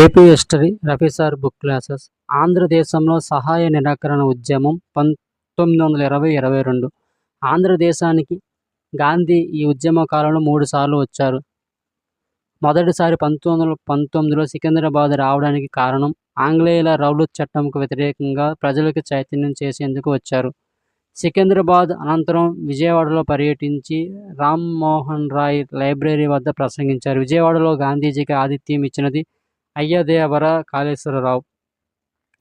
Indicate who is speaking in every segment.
Speaker 1: AP history Rafi sir book classes ఆంధ్రదేశంలో సహాయ నిరాకరణ ఉద్యమం పంతొమ్మిది వందల ఇరవై ఇరవై రెండు. ఆంధ్రదేశానికి గాంధీ ఈ ఉద్యమ కాలంలో మూడు సార్లు వచ్చారు. మొదటిసారి పంతొమ్మిది వందల పంతొమ్మిదిలో సికింద్రాబాద్ రావడానికి కారణం ఆంగ్లేయుల రౌలత్ చట్టంకు వ్యతిరేకంగా ప్రజలకు చైతన్యం చేసేందుకు వచ్చారు. సికింద్రాబాద్ అనంతరం విజయవాడలో పర్యటించి రామ్మోహన్ రాయ్ లైబ్రరీ వద్ద ప్రసంగించారు. విజయవాడలో గాంధీజీకి ఆతిథ్యం ఇచ్చినది అయ్యదేవర కాళేశ్వరరావు.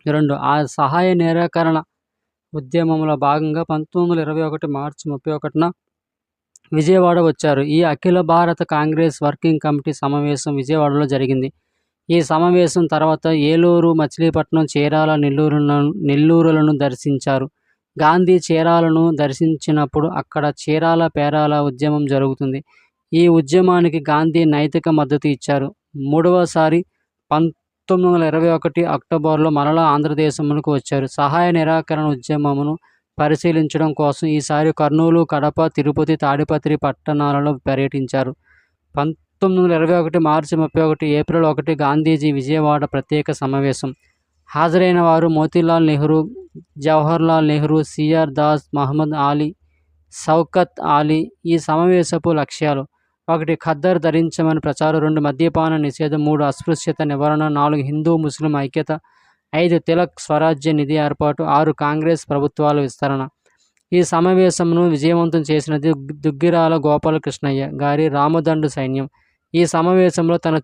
Speaker 1: రెండు ఆ సహాయ నిరాకరణ ఉద్యమంలో భాగంగా పంతొమ్మిది వందల ఇరవై ఒకటి మార్చి ముప్పై ఒకటిన విజయవాడ వచ్చారు. ఈ అఖిల భారత కాంగ్రెస్ వర్కింగ్ కమిటీ సమావేశం విజయవాడలో జరిగింది. ఈ సమావేశం తర్వాత ఏలూరు మచిలీపట్నం చీరాల నెల్లూరులను నెల్లూరులను దర్శించారు. గాంధీ చీరాలను దర్శించినప్పుడు అక్కడ చీరాల పేరాల ఉద్యమం జరుగుతుంది. ఈ ఉద్యమానికి గాంధీ నైతిక మద్దతు ఇచ్చారు. మూడవసారి పంతొమ్మిది వందల ఇరవై ఒకటి అక్టోబర్లో మరలా ఆంధ్రదేశంలోకి వచ్చారు. సహాయ నిరాకరణ ఉద్యమమును పరిశీలించడం కోసం ఈసారి కర్నూలు కడప తిరుపతి తాడిపత్రి పట్టణాలలో పర్యటించారు. పంతొమ్మిది వందల ఇరవై ఒకటి మార్చి ముప్పై ఒకటి ఏప్రిల్ ఒకటి గాంధీజీ విజయవాడ ప్రత్యేక సమావేశం. హాజరైన వారు మోతీలాల్ నెహ్రూ జవహర్లాల్ నెహ్రూ సిఆర్ దాస్ మహమ్మద్ అలీ సౌకత్ అలీ ఈ సమావేశపు లక్ష్యాలు. ఒకటి ఖద్దర్ ధరించమని ప్రచారం రెండు మద్యపాన నిషేధం మూడు అస్పృశ్యత నివారణ నాలుగు హిందూ ముస్లిం ఐక్యత ఐదు తిలక్ స్వరాజ్య నిధి ఏర్పాటు ఆరు కాంగ్రెస్ ప్రభుత్వాల విస్తరణ. ఈ సమావేశంను విజయవంతం చేసినది దుగ్గిరాల గోపాలకృష్ణయ్య గారి రామదండు సైన్యం. ఈ సమావేశంలో తన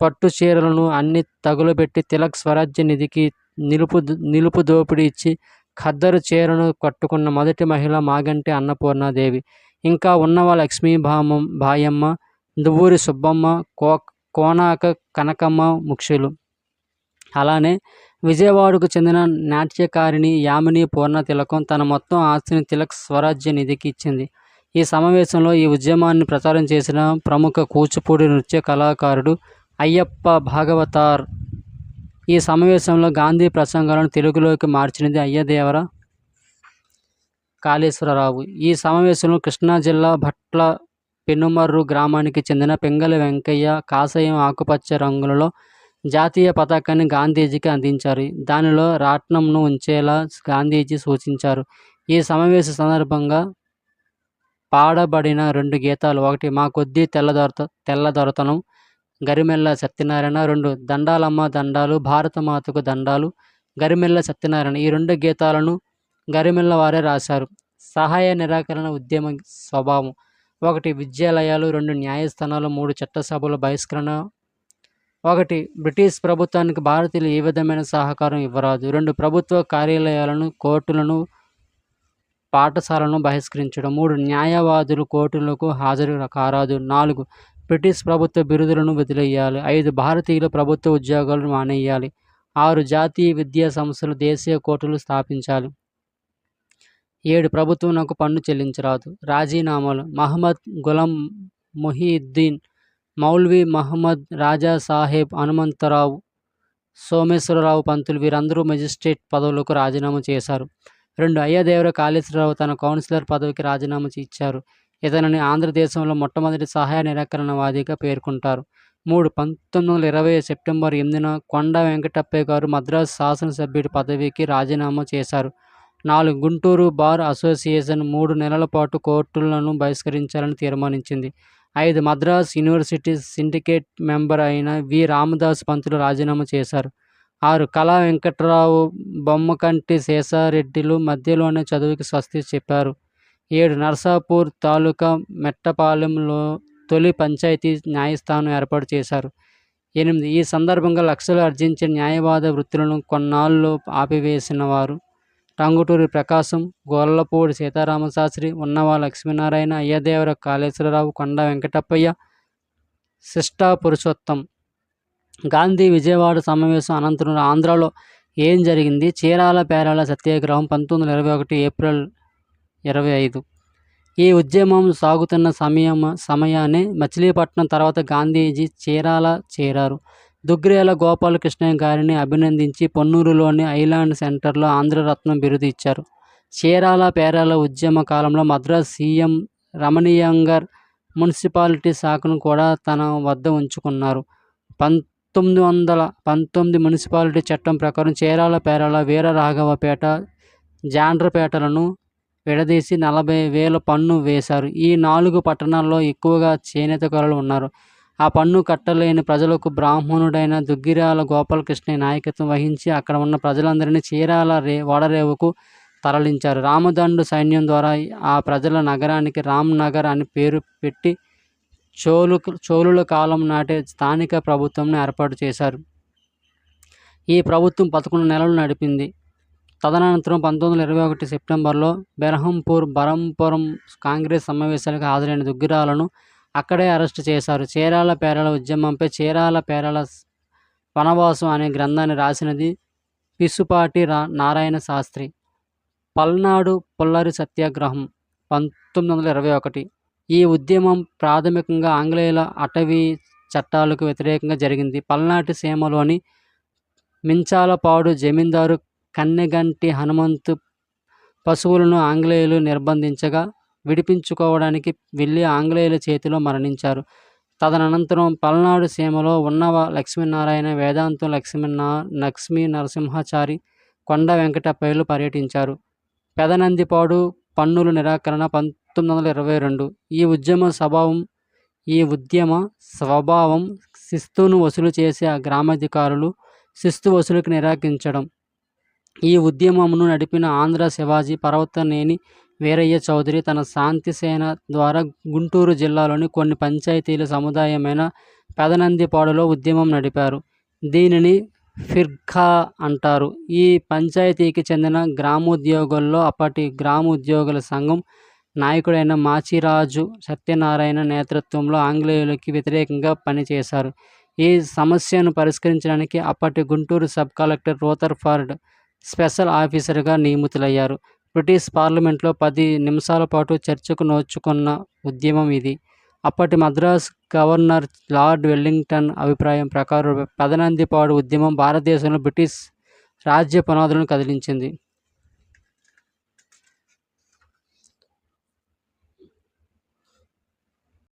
Speaker 1: పట్టు చీరలను అన్ని తగులబెట్టి తిలక్ స్వరాజ్య నిధికి నిలుపు నిలుపు దోపిడీ ఇచ్చి ఖద్దరు చీరను కట్టుకున్న మొదటి మహిళ మాగంటి అన్నపూర్ణాదేవి. ఇంకా ఉన్నవ లక్ష్మీ భామ భాయమ్మ దువ్వూరి సుబ్బమ్మ కో కోనాక కనకమ్మ ముక్షులు. అలానే విజయవాడకు చెందిన నాట్యకారిణి యామిని పూర్ణ తిలకం తన మొత్తం ఆస్తిని తిలక్ స్వరాజ్య నిధికి ఇచ్చింది. ఈ సమావేశంలో ఈ ఉద్యమాన్ని ప్రచారం చేసిన ప్రముఖ కూచిపూడి నృత్య కళాకారుడు అయ్యప్ప భాగవతార్. ఈ సమావేశంలో గాంధీ ప్రసంగాలను తెలుగులోకి మార్చినది అయ్యదేవర కాళేశ్వరరావు. ఈ సమావేశంలో కృష్ణా జిల్లా భట్ల పెనుమర్రు గ్రామానికి చెందిన పెంగళ వెంకయ్య కాషాయం ఆకుపచ్చ రంగులలో జాతీయ పతాకాన్ని గాంధీజీకి అందించారు. దానిలో రాట్నంను ఉంచేలా గాంధీజీ సూచించారు. ఈ సమావేశ సందర్భంగా పాడబడిన రెండు గీతాలు ఒకటి మా కొద్దీ తెల్లదొరత తెల్లదొరతనం గరిమెల్ల సత్యనారాయణ రెండు దండాలమ్మ దండాలు భారతమాతకు దండాలు గరిమెల్ల సత్యనారాయణ. ఈ రెండు గీతాలను గరిమెల్ల వారే రాశారు. సహాయ నిరాకరణ ఉద్యమ స్వభావం. ఒకటి విద్యాలయాలు రెండు న్యాయస్థానాలు మూడు చట్టసభల బహిష్కరణ. ఒకటి బ్రిటిష్ ప్రభుత్వానికి భారతీయులు ఏ విధమైన సహకారం ఇవ్వరాదు. రెండు ప్రభుత్వ కార్యాలయాలను కోర్టులను పాఠశాలను బహిష్కరించడం. మూడు న్యాయవాదులు కోర్టులకు హాజరు కారాదు. నాలుగు బ్రిటిష్ ప్రభుత్వ బిరుదులను వదిలేయాలి. ఐదు భారతీయుల ప్రభుత్వ ఉద్యోగాలను మానేయాలి. ఆరు జాతీయ విద్యా సంస్థలు దేశీయ కోర్టులు స్థాపించాలి. ఏడు ప్రభుత్వం నాకు పన్ను చెల్లించరాదు. రాజీనామాలు. మహమ్మద్ గులం మొహీద్దీన్ మౌల్వీ మహమ్మద్ రాజా సాహెబ్ హనుమంతరావు సోమేశ్వరరావు పంతులు వీరందరూ మెజిస్ట్రేట్ పదవులకు రాజీనామా చేశారు. రెండు అయ్యదేవర కాళేశ్వరరావు తన కౌన్సిలర్ పదవికి రాజీనామా ఇచ్చారు. ఇతనిని ఆంధ్రదేశంలో మొట్టమొదటి సహాయ నిరాకరణవాదిగా పేర్కొంటారు. మూడు పంతొమ్మిది వందల ఇరవై సెప్టెంబర్ ఎనిమిదిన కొండ వెంకటప్పయ్య గారు మద్రాసు శాసనసభ్యుడి పదవికి రాజీనామా చేశారు. నాలుగు గుంటూరు బార్ అసోసియేషన్ మూడు నెలల పాటు కోర్టులను బహిష్కరించాలని తీర్మానించింది. ఐదు మద్రాస్ యూనివర్సిటీ సిండికేట్ మెంబర్ అయిన వి. రామదాస్ పంతులు రాజీనామా చేశారు. ఆరు కళా వెంకట్రావు బొమ్మకంటి శేషారెడ్డిలు మధ్యలోనే చదువుకి స్వస్తి చెప్పారు. ఏడు నర్సాపూర్ తాలూకా మెట్టపాలెంలో తొలి పంచాయతీ న్యాయస్థానం ఏర్పాటు చేశారు. ఎనిమిది ఈ సందర్భంగా లక్షలు ఆర్జించిన న్యాయవాద వృత్తులను కొన్నాళ్ళు ఆపివేసిన వారు టంగుటూరి ప్రకాశం గొల్లపూడి సీతారామశాస్త్రి ఉన్నవ లక్ష్మీనారాయణ అయ్యదేవర కాళేశ్వరరావు కొండ వెంకటప్పయ్య శిష్టా పురుషోత్తం. గాంధీ విజయవాడ సమావేశం అనంతరం ఆంధ్రాలో ఏం జరిగింది? చీరాల పేరాల సత్యాగ్రహం పంతొమ్మిది వందల ఇరవై ఒకటి ఏప్రిల్ ఇరవై ఐదు. ఈ ఉద్యమం సాగుతున్న సమయం సమయాన్ని మచిలీపట్నం తర్వాత గాంధీజీ చీరాల చేరారు. దుగ్గిరాల గోపాలకృష్ణ గారిని అభినందించి పొన్నూరులోని ఐలాండ్ సెంటర్లో ఆంధ్రరత్నం బిరుదు ఇచ్చారు. చీరాల పేరాల ఉద్యమ కాలంలో మద్రాస్ సీఎం రమణీయంగర్ మున్సిపాలిటీ శాఖను కూడా తన వద్ద ఉంచుకున్నారు. పంతొమ్మిది వందల పంతొమ్మిది మున్సిపాలిటీ చట్టం ప్రకారం చీరాల పేరాల వీరరాఘవపేట జాండ్రపేటలను విడదీసి నలభై వేల పన్ను వేశారు. ఈ నాలుగు పట్టణాల్లో ఎక్కువగా చేనేత కళలు ఉన్నారు. ఆ పన్ను కట్టలేని ప్రజలకు బ్రాహ్మణుడైన దుగ్గిరాల గోపాలకృష్ణ నాయకత్వం వహించి అక్కడ ఉన్న ప్రజలందరినీ చీరాల రే వడరేవుకు తరలించారు. రామదండు సైన్యం ద్వారా ఆ ప్రజల నగరానికి రామ్నగర్ అని పేరు పెట్టి చోలు చోళుల కాలం నాటే స్థానిక ప్రభుత్వంను ఏర్పాటు చేశారు. ఈ ప్రభుత్వం పదకొండు నెలలు నడిపింది. తదనంతరం పంతొమ్మిది వందల ఇరవై ఒకటి సెప్టెంబర్లో బెరహంపూర్ బరంపురం కాంగ్రెస్ సమావేశాలకు హాజరైన దుగ్గిరాలను అక్కడే అరెస్టు చేశారు. చీరాల పేరాల ఉద్యమంపై చీరాల పేరాల వనవాసం అనే గ్రంథాన్ని రాసినది పిసుపాటి రా నారాయణ శాస్త్రి. పల్నాడు పుల్లరి సత్యాగ్రహం పంతొమ్మిది వందల ఇరవై ఒకటి. ఈ ఉద్యమం ప్రాథమికంగా ఆంగ్లేయుల అటవీ చట్టాలకు వ్యతిరేకంగా జరిగింది. పల్నాటి సీమలోని మించాలపాడు జమీందారు కన్నెగంటి హనుమంతు పశువులను ఆంగ్లేయులు నిర్బంధించగా విడిపించుకోవడానికి వెళ్ళి ఆంగ్లేయుల చేతిలో మరణించారు. తదనంతరం పల్నాడు సీమలో ఉన్నవ లక్ష్మీనారాయణ వేదాంతం లక్ష్మీనా లక్ష్మీ నరసింహాచారి కొండ వెంకటప్పయ్యలు పర్యటించారు. పెదనందిపాడు పన్నుల నిరాకరణ పంతొమ్మిది వందల ఇరవై రెండు. ఈ ఉద్యమ స్వభావం ఈ ఉద్యమ స్వభావం శిస్తును వసూలు చేసే ఆ గ్రామాధికారులు శిస్తు వసూలుకి నిరాకరించడం. ఈ ఉద్యమమును నడిపిన ఆంధ్ర శివాజీ పర్వతనేని వీరయ్య చౌదరి తన శాంతి సేన ద్వారా గుంటూరు జిల్లాలోని కొన్ని పంచాయతీల సముదాయమైన పెదనందిపాడులో ఉద్యమం నడిపారు. దీనిని ఫిర్ఖా అంటారు. ఈ పంచాయతీకి చెందిన గ్రామోద్యోగుల్లో అప్పటి గ్రామోద్యోగుల సంఘం నాయకుడైన మాచిరాజు సత్యనారాయణ నేతృత్వంలో ఆంగ్లేయులకి వ్యతిరేకంగా పనిచేశారు. ఈ సమస్యను పరిష్కరించడానికి అప్పటి Guntur sub collector Rutherford special ఆఫీసర్గా నియమితులయ్యారు. బ్రిటిష్ పార్లమెంట్లో పది నిమిషాల పాటు చర్చకు నోచుకున్న ఉద్యమం ఇది. అప్పటి మద్రాస్ గవర్నర్ లార్డ్ వెల్లింగ్టన్ అభిప్రాయం ప్రకారం పెదనందిపాడు ఉద్యమం భారతదేశంలో బ్రిటిష్ రాజ్య పునాదులను కదిలించింది.